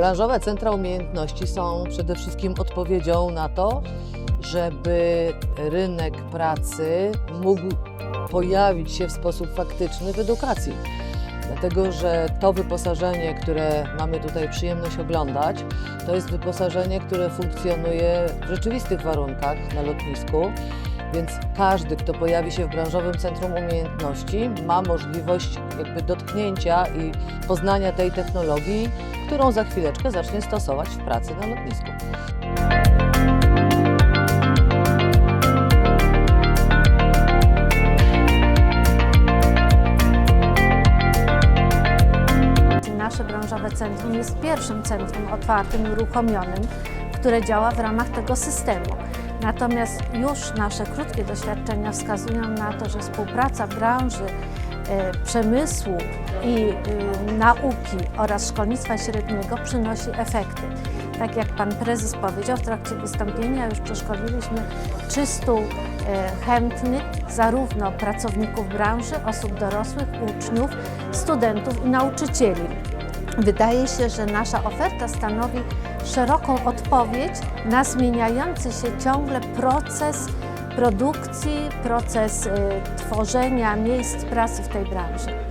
Branżowe centra umiejętności są przede wszystkim odpowiedzią na to, żeby rynek pracy mógł pojawić się w sposób faktyczny w edukacji. Dlatego, że to wyposażenie, które mamy tutaj przyjemność oglądać, to jest wyposażenie, które funkcjonuje w rzeczywistych warunkach na lotnisku. Więc każdy, kto pojawi się w branżowym centrum umiejętności, ma możliwość jakby dotknięcia i poznania tej technologii, którą za chwileczkę zacznie stosować w pracy na lotnisku. Nasze branżowe centrum jest pierwszym centrum otwartym uruchomionym, które działa w ramach tego systemu. Natomiast już nasze krótkie doświadczenia wskazują na to, że współpraca branży przemysłu i e, nauki oraz szkolnictwa średniego przynosi efekty. Tak jak Pan Prezes powiedział w trakcie wystąpienia, już przeszkoliliśmy 300 e, chętnych, zarówno pracowników branży, osób dorosłych, uczniów, studentów i nauczycieli. Wydaje się, że nasza oferta stanowi szeroką odpowiedź na zmieniający się ciągle proces produkcji, proces y, tworzenia miejsc pracy w tej branży.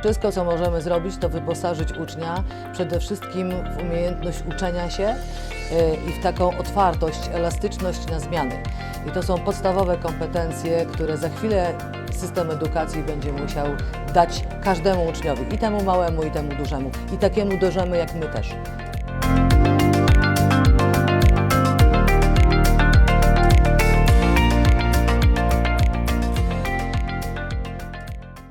Wszystko, co możemy zrobić, to wyposażyć ucznia przede wszystkim w umiejętność uczenia się e, i w taką otwartość, elastyczność na zmiany. I to są podstawowe kompetencje, które za chwilę system edukacji będzie musiał dać każdemu uczniowi, i temu małemu, i temu dużemu, i takiemu dużemu jak my też.